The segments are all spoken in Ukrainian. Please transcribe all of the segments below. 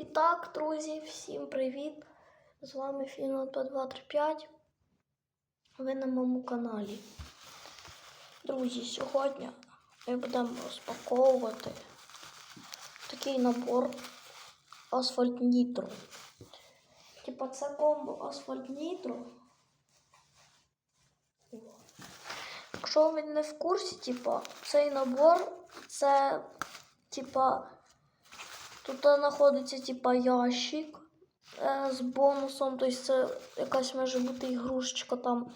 І так, друзі, всім привіт! З вами Фіно 2235. Ви на моєму каналі. Друзі, сьогодні ми будемо розпаковувати такий набор Асфальт Нітро. Типа це комбо Асфальт Нітро. Якщо ви не в курсі, типа, цей набор це типа. Тут знаходиться типа ящик е, з бонусом, тобто це якась може бути ігрушечка там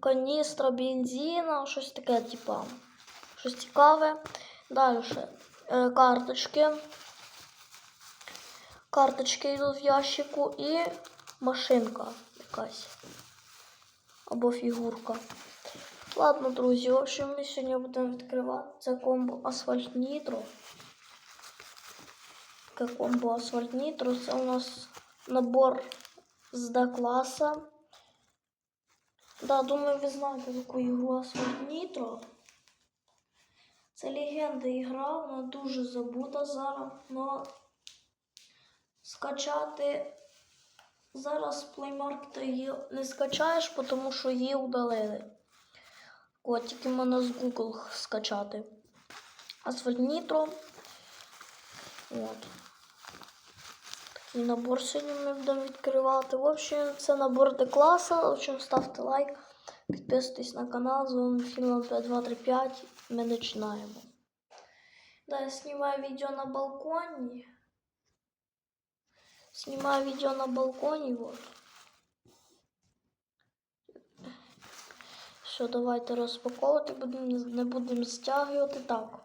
каністра, бензина, щось таке, типа, щось цікаве. Далі е, карточки. Карточки йдуть в ящику і машинка якась. Або фігурка. Ладно, друзі, в общем, ми сьогодні будемо відкривати це комбо Асфальт Нітро. Таке комбо Асфальт Нітро. Це у нас набор з Д-класа. Да, думаю, ви знаєте таку ігру Асфальт Нітро. Це легенда ігра, вона дуже забута зараз, но скачати зараз з Play Market її не скачаєш, тому що її удалили. От, тільки можна з Google скачати. Асфальт Нітро. От. Набор сьогодні ми будемо відкривати. В общем, це набор до класу. В общем, ставте лайк, підписуйтесь на канал. З вами Філон 5235. Ми починаємо. Да, я знімаю відео на балконі. Знімаю відео на балконі. Вот. Все, давайте розпаковувати, будемо, не будемо стягувати так.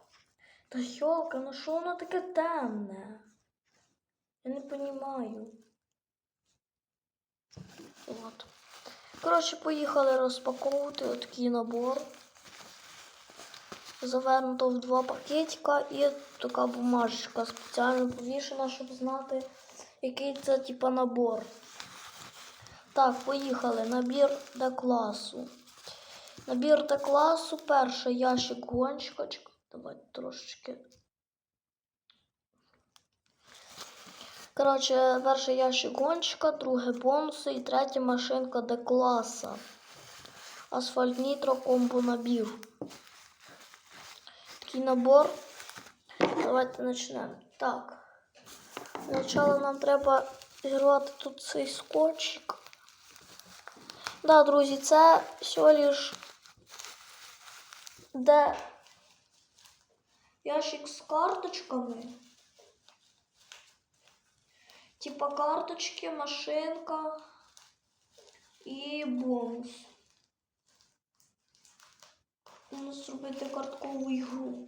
Та йолка, ну що воно таке темне? Я не понимаю. Вот. Коротше, поїхали розпаковувати отакий набор. Завернуто в два пакетика і така бумажечка спеціально повішена, щоб знати, який це типа набор. Так, поїхали. Набір до класу. Набір до класу, перший ящик гонщика. Давайте трошечки. Коротше, перший ящик гонщика, друге бонуси і третя машинка до класа. Асфальт Нітро комбо набір. Такий набор. Давайте почнемо. Так. Спочатку нам треба зірвати тут цей скотчик. Да, друзі, це всього лиш де ящик з карточками. Типа карточки, машинка і бонус. Можна зробити карткову ігру.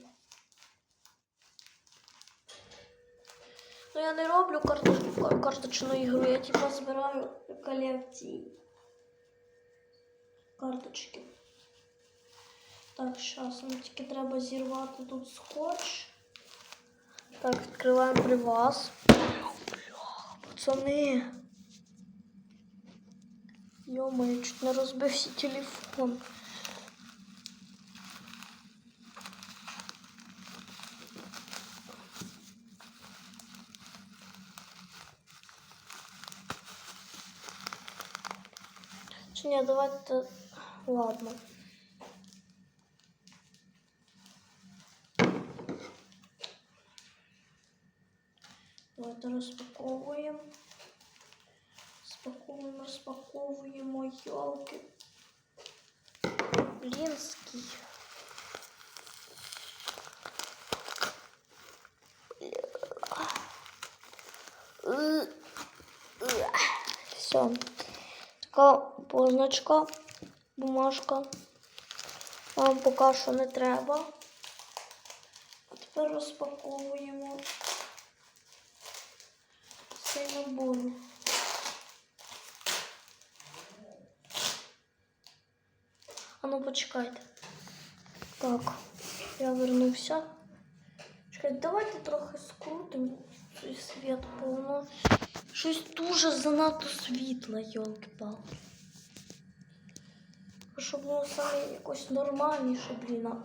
Ну я не роблю карточ... карточну ігру, я типа збираю колекції. Карточки. Так, зараз нам тільки треба зірвати тут скотч. Так, відкриваємо при вас. Пацани. Йома, чуть не розбився телефон. Чи ні, давайте. Ладно. Давайте розпаковуємо. Спаковуємо, розпаковуємо, йолки. Блінський. Все. Така позначка, бумажка. Вам поки що не треба. А тепер розпаковуємо цей набор. А ну почекайте. Так, я вернувся. Чекайте, давайте трохи скрутимо цей світ повно. Щось дуже занадто світло, йолки-палки. Щоб було саме якось нормальніше, блін, а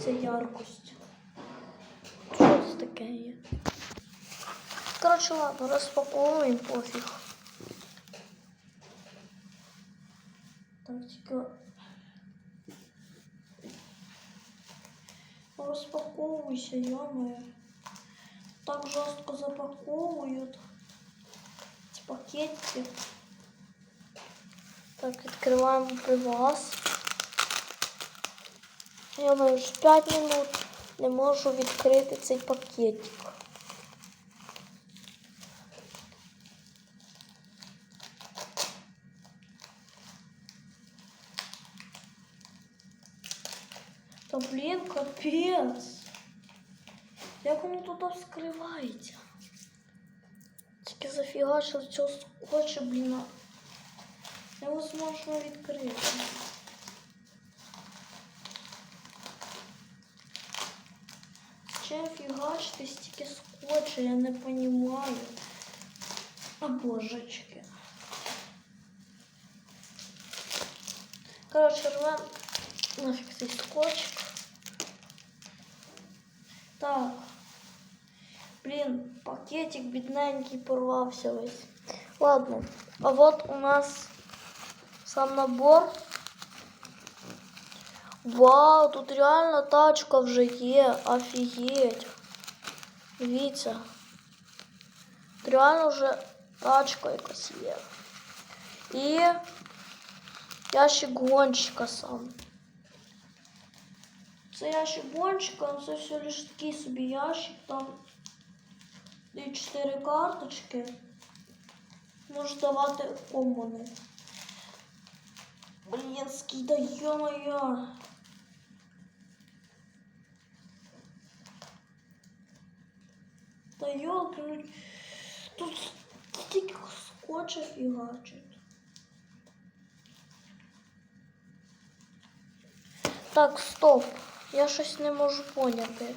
це яркость. Що це таке є? Коротше, ладно, розпаковуємо пофіг. Так, тільки. Розпаковуйся, йомо. Так жорстко запаковують. Ці пакетики. Так, відкриваємо пивас. Я маю вже 5 минут не можу відкрити цей пакетик. Та блін, капець. Як вскривається? Тільки зафігачив цього скотча, блін. Невозможно відкрити. Чим фігачити стільки скотча, я не розумію. А божечки. Коротше, рвем нафіг цей скотчик. Так. Блін, пакетик бідненький порвався весь. Ладно, а вот у нас сам набор. Вау, тут реально тачка вже є. Офігеть. Дивіться. Тут реально вже тачка якась є. І ящик гонщика сам. Це ящик гонщика, це все лише такий собі ящик, там і 4 карточки. Може давати комони. Блінський, да ё-моё. Да ёлки, ну тут стільки скотча фігачить. Так, стоп. Я щось не можу поняти.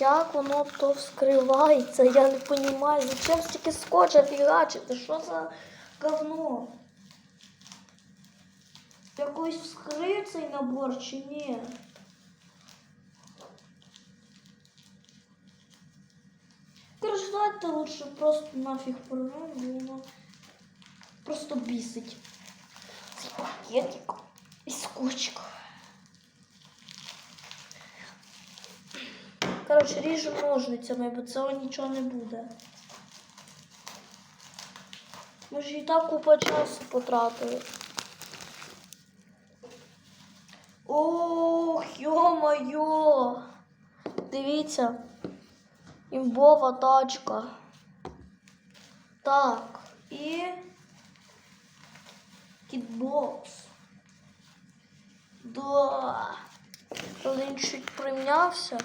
Як воно то вскривається, я не розумію. Зачем стільки скотча фігачити? Що за говно? Якось вскрив цей набор чи ні? Короче, лучше просто нафіг порвемо, бо воно просто бісить. Цей пакетик і скотчик. Коротше, ріжу ножницями, бо цього нічого не буде. Ми ж і так купа часу потратили. Ох, йо-моє! Дивіться. Імбова тачка. Так, і кітбокс. Да. Він чуть примнявся.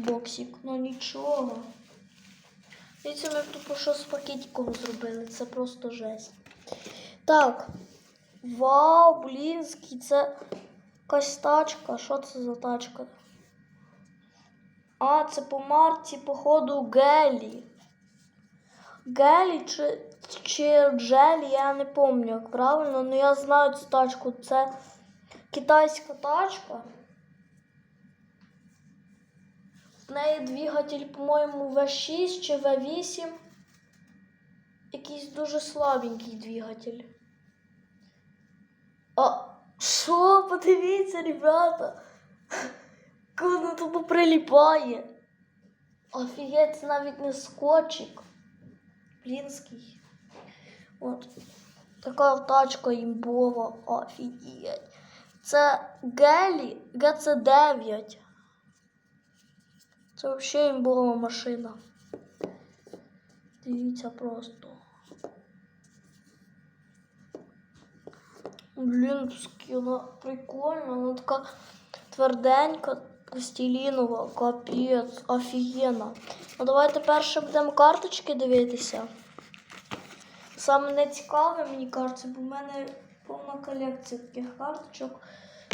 Боксик, ну нічого. Дивіться, ми тупо що з пакетиком зробили. Це просто жесть. Так. Вау, блінський, це якась тачка. Що це за тачка? А, це по марці, походу, Гелі. Гелі чи, чи Джелі, я не пам'ятаю, як правильно, але я знаю цю тачку. Це китайська тачка. В неї двигатель, по-моєму, V6 чи V8. Якийсь дуже слабенький двигатель. А що? Подивіться, ребята. Воно тут приліпає. Офігеть, навіть не скотчик. Блінський. От. Така тачка імбова. Офігеть. Це Гелі ГЦ9. Це взагалі імбова машина. Дивіться просто. Блін, вона прикольна, вона така тверденька, пластилінова, капець, офігенна. Ну давайте перше будемо карточки дивитися. Саме не цікаве, мені кажеться, бо в мене повна колекція таких карточок.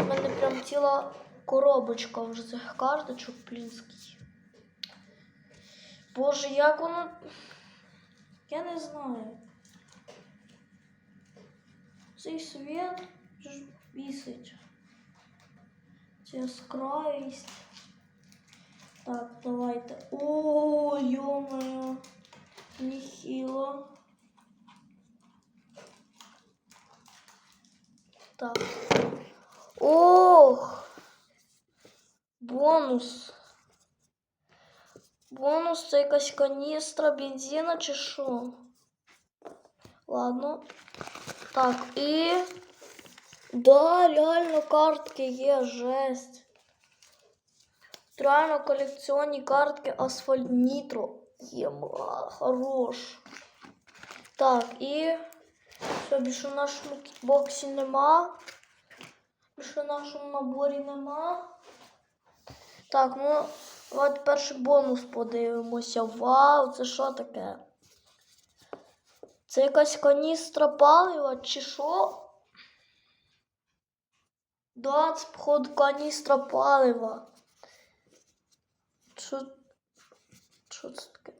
У мене прям ціла коробочка вже цих карточок плінських. Боже, як воно. Я не знаю. Цей світ ж бісить. Ця яскравість. Так, давайте. О, йоме. Ніхіло. Так. Ох! Бонус. Бонус це якась каністра бензина чи що? Ладно. Так, і. Да, реально картки є, жесть. Реально колекціонні картки Асфальт Нітро. Єма, хорош. Так, і. Все, більше в нашому кітбоксі нема. Більше в нашому наборі нема. Так, ну, давайте перший бонус подивимося. Вау, це що таке? Це якась каністра палива чи що? Да, походу каністра палива. Що, що це таке?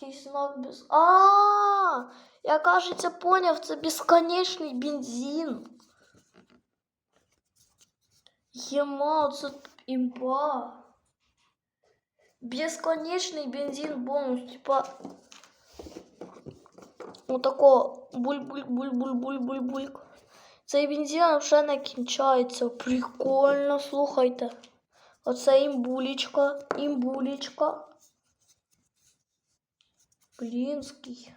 Якийсь знак без. А, я кажеться поняв, це безконечний бензин. Єма, це імба. Безконечний бензин бонус, типа. Отако буль-буль-буль-буль-буль-буль-буль. Цей бензин вже не кінчається. Прикольно, слухайте. Оце імбулічка, імбулічка. Блінський.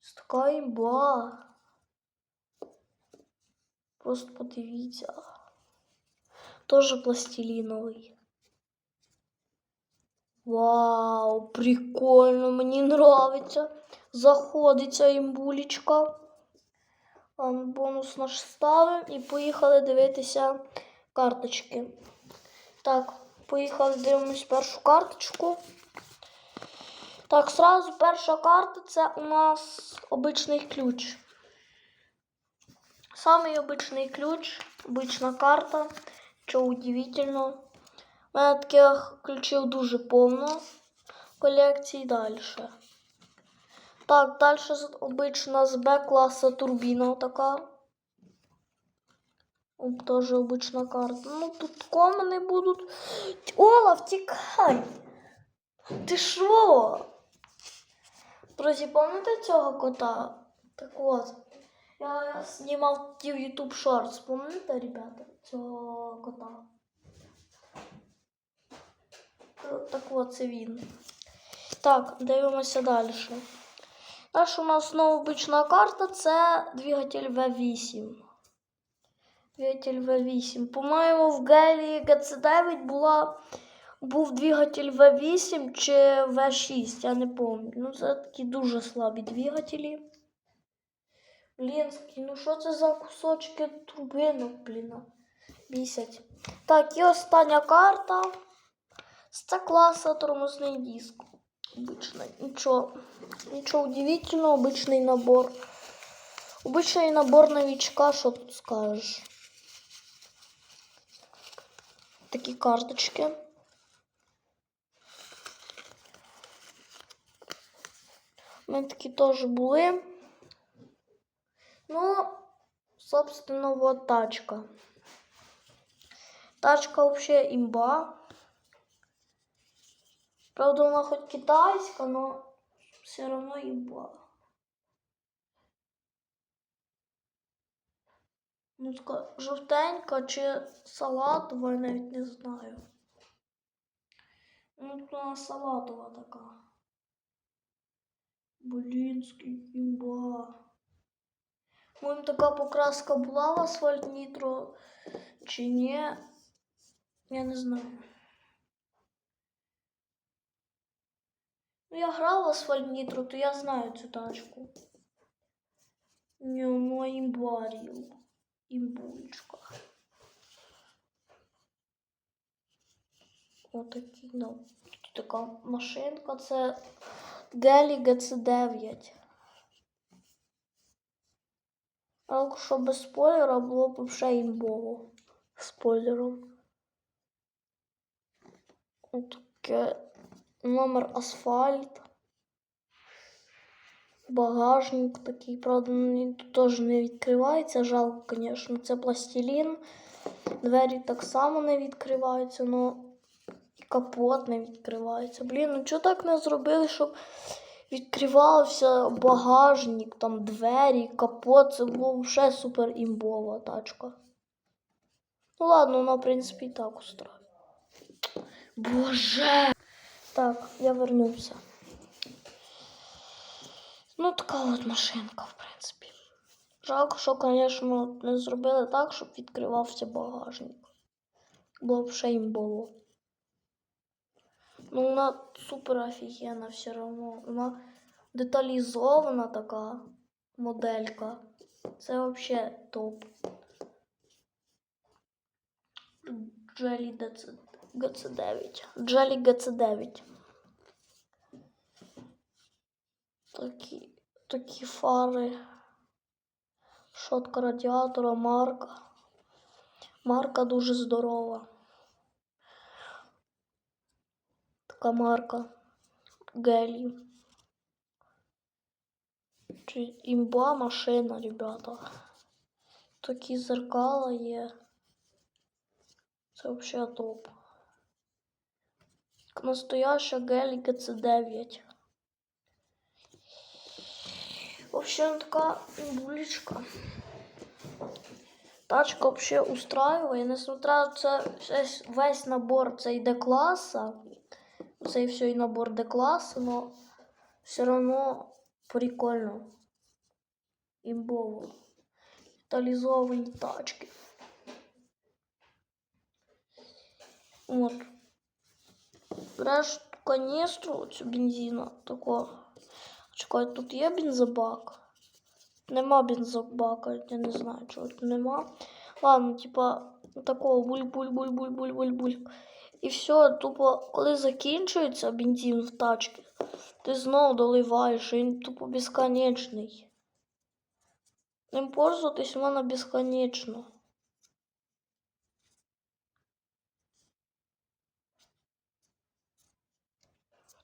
Це така імба. Просто подивіться. Тоже пластилиновий. Вау, прикольно, мені нравиться. Заходиться імбулічка. Бонус наш ставимо і поїхали дивитися карточки. Так, поїхали дивимось першу карточку. Так, сразу перша карта це у нас обичний ключ. Самий обичний ключ, обична карта. Що удивительно. У мене таких ключів дуже повно колекції далі. Так, далі обична з Б-класа турбіна така. Теж обична карта. Ну, тут комини будуть. Ола, втікай! Ти що? Друзі, пам'ятаєте цього кота? Так от. Я знімав в YouTube Shorts, пам'ятаєте, ребята, цього кота? Так от це він. Так, дивимося далі. Далі у нас знову обична карта це двигатель V8. Двигатель V8. По-моєму, в Гелі GC9 була, був двигатель V8 чи V6, я не пам'ятаю. Ну, це такі дуже слабі двигателі. Блінський, ну що це за кусочки турбинок, блін? Бісять. Так, і остання карта. Це класа тормозний диск. Обичний. Нічого. Нічого удивительного, обичний набор. Обичний набор новичка, що тут скажеш? Такі карточки. У мене такі теж були. Ну, собственно, вот тачка. Тачка вообще имба. Правда, она хоть китайская, но все равно имба. Ну, така жовтенька чи салатова, я навіть не знаю. Ну, тут вона салатова така. Блінський імба. Моїм така покраска була в асфальт нітро чи ні? Я не знаю. Ну, я в асфальт нітро, то я знаю цю тачку. Ні, ну імбарів. Імбулечка. Отакий, ну, така машинка, це Гелі GC9. А якщо без спойлера було б вже імбово. Спойлером. Таке номер асфальт. Багажник такий, правда, він тут теж не відкривається. Жалко, звісно, це пластилін. Двері так само не відкриваються, але і капот не відкривається. Блін, ну чого так не зробили, щоб відкривався багажник, там двері, капот. Це було вже супер імбова тачка. Ну ладно, вона, в принципі, і так устроїть. Боже! Так, я вернувся. Ну, така от машинка, в принципі. Жалко, що, звісно, не зробили так, щоб відкривався багажник. Було б ще імбово. Ну, вона супер офігенна все одно. Вона деталізована така моделька. Це взагалі топ. Джелі GC9. Джелі GC9. Такі, такі фари. Шотка радіатора, марка. Марка дуже здорова. Така марка. Гелі. Чи імба машина, ребята. Такі зеркала є. Це взагалі топ. Настояща Гелі ГЦ9. В общем, така булечка. Тачка вообще устраиває, несмотря на це весь, набор це йде класа. Цей все і набор де класа, но все равно прикольно. Імбово. Деталізовані тачки. От. Береш каністру цю бензина такого. Чекай, тут є бензобак? Нема бензобака, я не знаю, чого тут нема. Ладно, типа, такого буль-буль-буль-буль-буль-буль-буль. І все, тупо, коли закінчується бензин в тачці, ти знову доливаєш, і він тупо безконечний. Ним пользуватись можна безконечно.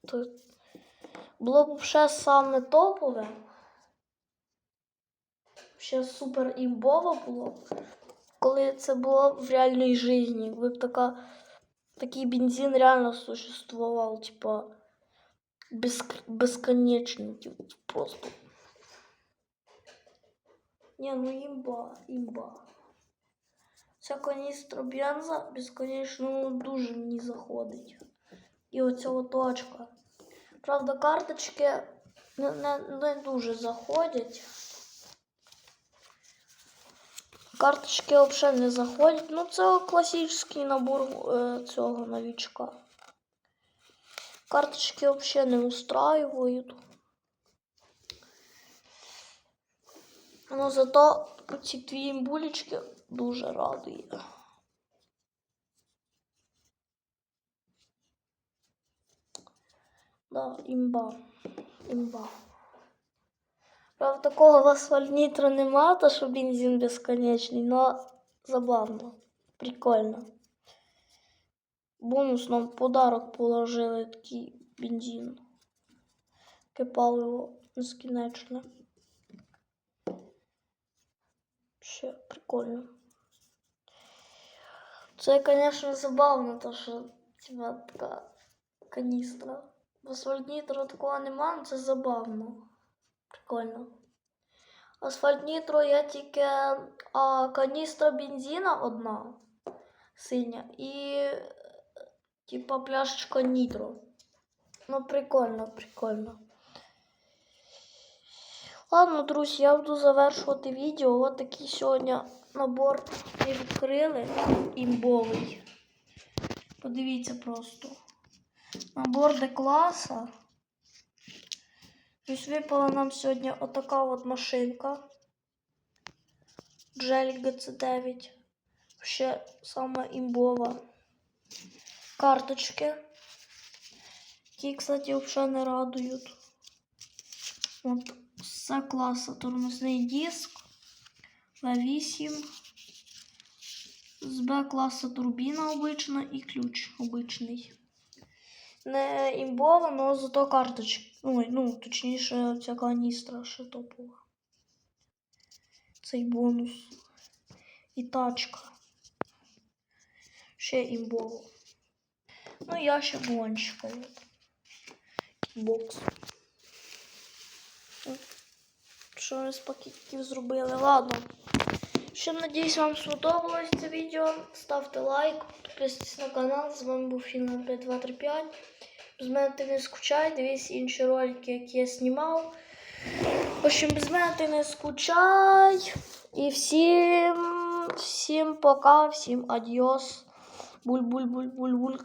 То було б ще саме топове. Ще супер імбово було, коли це було в реальній житті. Якби б така, такий бензин реально существував, типа без, безконечний, типа, просто. Не, ну імба, імба. Ця каністра бенза безконечно ну, дуже мені заходить. І оця точка. Правда, карточки не, не, не дуже заходять. Карточки взагалі не заходять. Ну, це класичний набор е, цього новичка. Карточки взагалі не устраивають. Ну, зато ці дві булечки дуже радує. Да, імба. Імба. Правда, такого в асфальт нема, то що бензин безконечний, но забавно, прикольно. Бонус нам подарок положили такий бензин. Таке паливо безкінечне. Ще прикольно. Це, звісно, забавно, то що типа така каністра. В асфальт нітро такого нема, але це забавно. Прикольно. Асфальт нітро є тільки а, каністра бензина одна синя і типа пляшечка нітро. Ну, прикольно, прикольно. Ладно, друзі, я буду завершувати відео. Ось такий сьогодні набор відкрили імбовий. Подивіться просто. Набор де класа. Ось випала нам сьогодні отака от машинка. Джелі GC9. Ще сама імбова. Карточки. Які, кстати, взагалі не радують. От з класа тормозний диск. В8. З Б класа турбіна обична і ключ обичний не імбова, але зато карточки. Ой, ну, точніше, ця каністра ще топова. Цей бонус. І тачка. Ще імбово. Ну, ящик гонщика. Бокс. Що з пакетів зробили? Ладно. Ще надіюсь, вам сподобалось це відео. Ставте лайк, підписуйтесь на канал. З вами був Фінал 5235. Без мене ти не скучай, дивись інші ролики, які я знімав. В общем, без мене ти не скучай. І всім, всім пока, всім адіос. Буль-буль-буль-буль-буль.